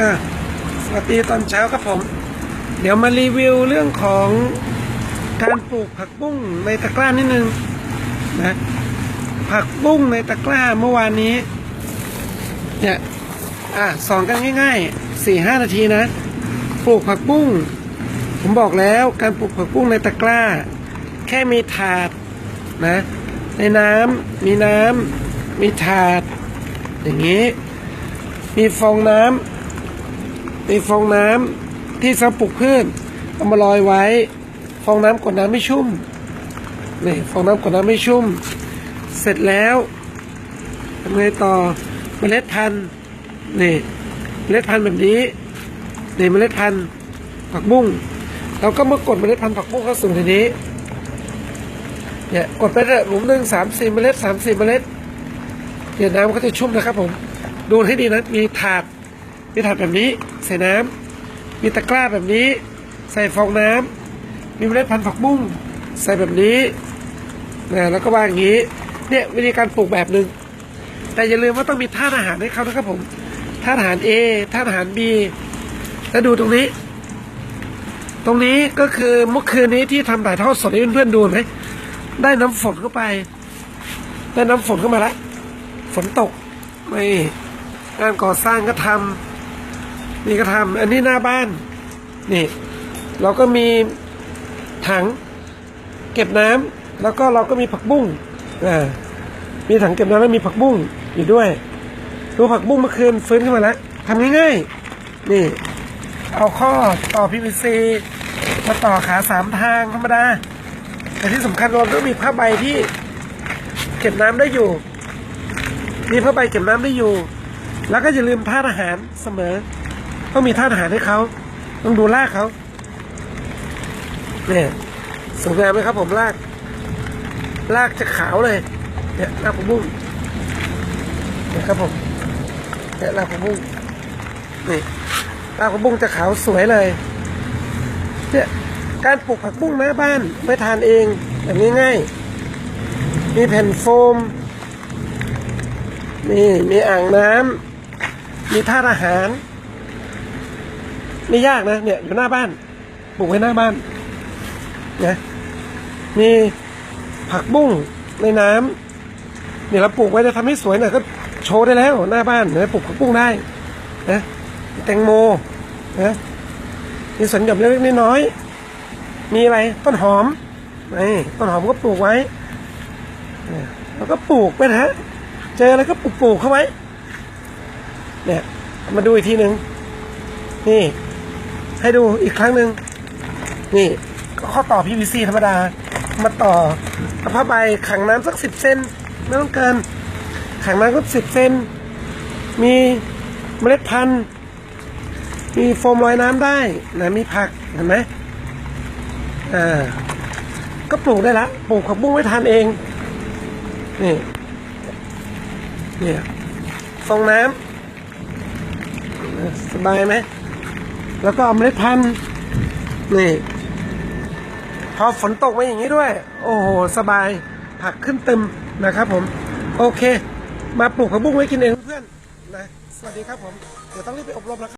อะสวัสดีตอนเช้าครับผม เดี๋ยวมารีวิวเรื่องของการปลูกผักบุ้งในตะกร้านิดนึงนะผักบุ้งในตะกร้าเมื่อวานนี้เนี่ยอะสอนกันง่ายๆสี่ห้านาทีนะ ปลูกผักบุ้งผมบอกแล้วการปลูกผักบุ้งในตะกร้า แค่มีถาดนะ ในน้ำมีน้ำมีถาด อย่างนี้ มีฟองน้ำ มีฟองน้ำที่สำหรับปลูกพืชเอามาลอยไว้ ฟองน้ำกดน้ำไม่ชุ่มนี่ฟองน้ำกดน้ำไม่ชุ่ม เสร็จแล้วทำไงต่อเมล็ดพันธุ์นี่เมล็ดพันธุ์แบบนี้นี่เมล็ดพันธุ์ผักบุ้งเราก็มากดเมล็ดพันธุ์ผักบุ้งเข้าสู่ในนี้เนี่ยกดไปเถอะหลุมหนึ่งสามสี่เมล็ดสามสี่เมล็ดเดี๋ยวน้ำก็จะชุ่มนะครับผมดูให้ดีนะมีถาด มีถาดแบบนี้ใส่น้ำมีตะกร้าแบบนี้ ใส่ฟองน้ำมีเมล็ดพันธุ์ผักบุ้งใส่แบบนี้นะแล้วก็วางอย่างนี้ เนี่ยวิธีการปลูกแบบหนึ่งแต่อย่าลืมว่าต้องมีธาตุอาหารให้เขานะครับผมธาตุอาหาร A ธาตุอาหาร B แล้วดูตรงนี้ ตรงนี้ก็คือเมื่อคืนนี้ที่ทำถ่ายทอดสดให้เพื่อนๆดูไหมได้น้ำฝนเข้าไป ได้น้ำฝนเข้ามาแล้วฝนตกไม่งานก่อสร้างก็ทำ นี่ก็ทำอันนี้หน้าบ้าน นี่ เราก็มีถังเก็บน้ำแล้วก็เราก็มีผักบุ้งอ่ามีถังเก็บน้ำแล้วมีผักบุ้งอยู่ด้วยดูผักบุ้งเมื่อคืนฟื้นขึ้นมาแล้วทำง่ายๆนี่ เอาข้อต่อ PVC มาต่อขาสามทางธรรมดาแต่ที่สำคัญเราต้องมีผ้าใบที่เก็บน้ำได้อยู่ มีผ้าใบเก็บน้ำได้อยู่ แล้วก็อย่าลืมธาอาหารเสมอ ต้องมีธาตุอาหารให้เขาต้องดูรากเขาเนี่ยสวยงามไหมครับ ผมรากรากจะขาวเลย เนี่ยรากผักบุ้งเนี่ยครับผมเนี่ยรากผักบุ้งนี่รากผักบุ้งจะขาวสวยเลยเนี่ยการปลูกผักบุ้งหน้าบ้านไว้ทานเองแบบง่ายๆมีแผ่นโฟมนี่มีอ่างน้ำมีธาตุอาหาร ไม่ยากนะ เนี่ย อยู่หน้าบ้านปลูกไว้หน้าบ้านนะมีผักบุ้งในน้ำเนี่ยเราปลูกไว้จะทำให้สวยหน่อยก็โชว์ได้แล้วหน้าบ้านเนะปลูกผักบุ้งได้นะแตงโมนะมีสวนหย่อมเล็กๆน้อยๆมีอะไรต้นหอมนี่ต้นหอมก็ปลูกไว้เนี่ยแล้วก็ปลูกไปนะฮะเจออะไรก็ปลูกปลูกเข้าไว้เนี่ยมาดูอีกทีหนึ่งนี่ ให้ดูอีกครั้งหนึ่งนี่ก็ข้อต่อ PVC ธรรมดา มาต่อกับผ้าใบขังน้ำสักสิบเซนไม่ต้องเกิน ขังน้ำก็สิบเซนมีเมล็ดพันธุ์ มีโฟมลอยน้ำได้นะมีผักเห็นไหมอ่าก็ปลูกได้ละปลูกผักบุ้งไว้ทานเองนี่เนี่ยฟองน้ำสบายไหม แล้วก็เอาเมล็ดพันธุ์นี่พอฝนตกมาอย่างนี้ด้วย โอ้โห สบาย ผักขึ้นเต็มนะครับผม โอเค มาปลูกผักบุ้งไว้กินเองเพื่อนๆนะ สวัสดีครับผม เดี๋ยวต้องรีบไปอบรมแล้วครับ